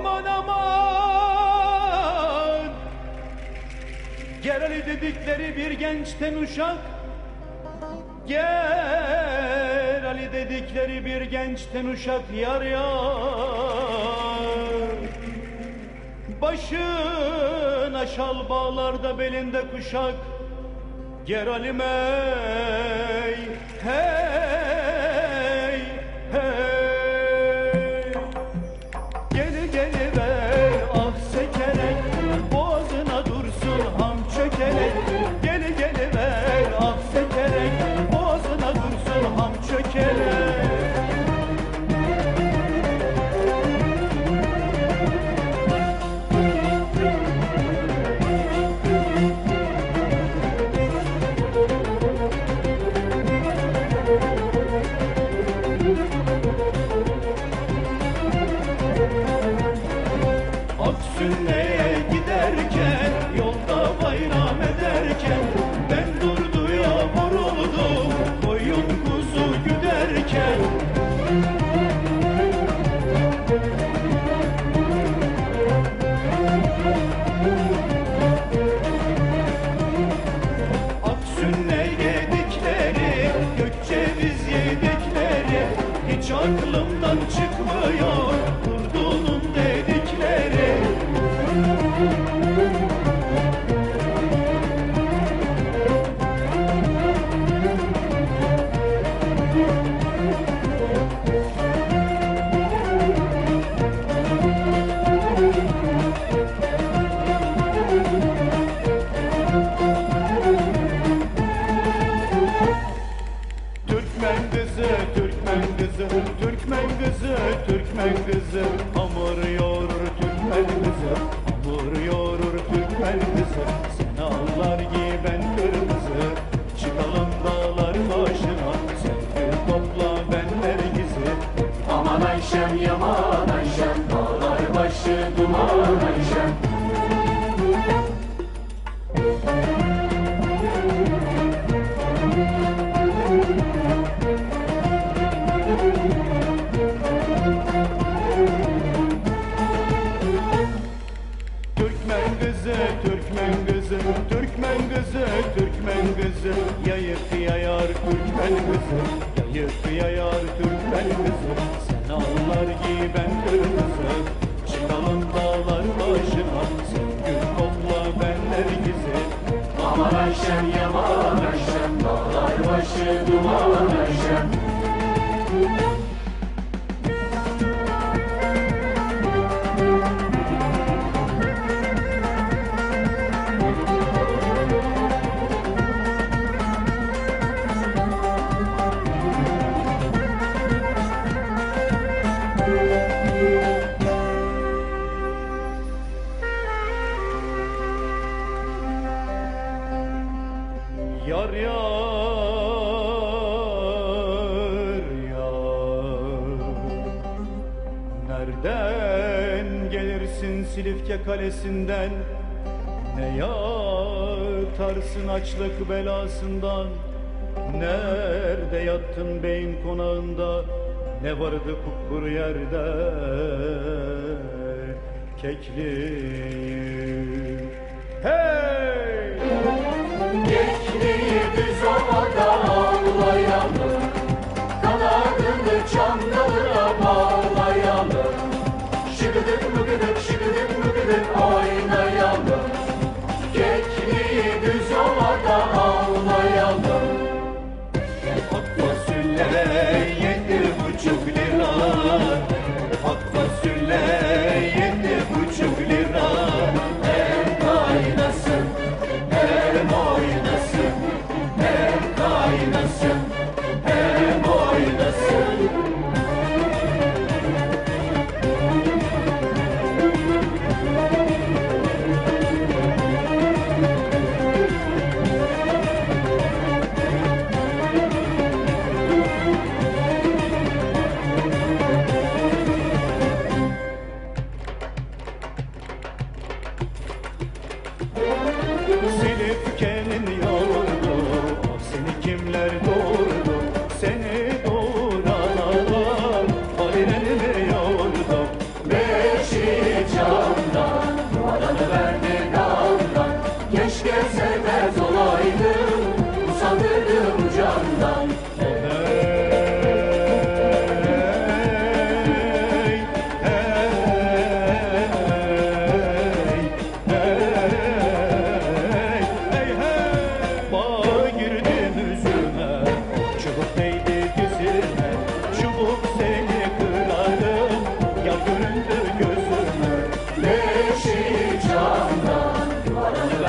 Aman aman. Gerali dedikleri bir gençten uşak. Gerali dedikleri bir gençten uşak yar yar. Başına şal bağlarda belinde kuşak. Geralime hey. Yakıya yar Türkmen kızı Sen ağlar giben kırmızı. Çıkalım dağlar başına. Sen gül kokla ben herkese Aman Ayşem yaman Ayşem Dağlar başı duman. yar yar yar. Nereden gelirsin Silifke kalesinden? Ne yatarsın açlık belasından? Nerede yattın beyin konağında? Ne vardı kupkuru yerde? Kekli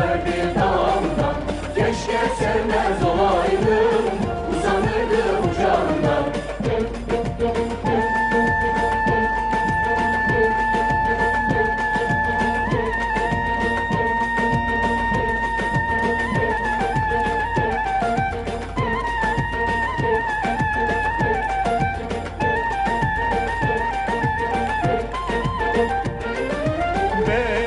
dönerdi damdan Keşke sevmez olaydım uzanırdı ucağından Hey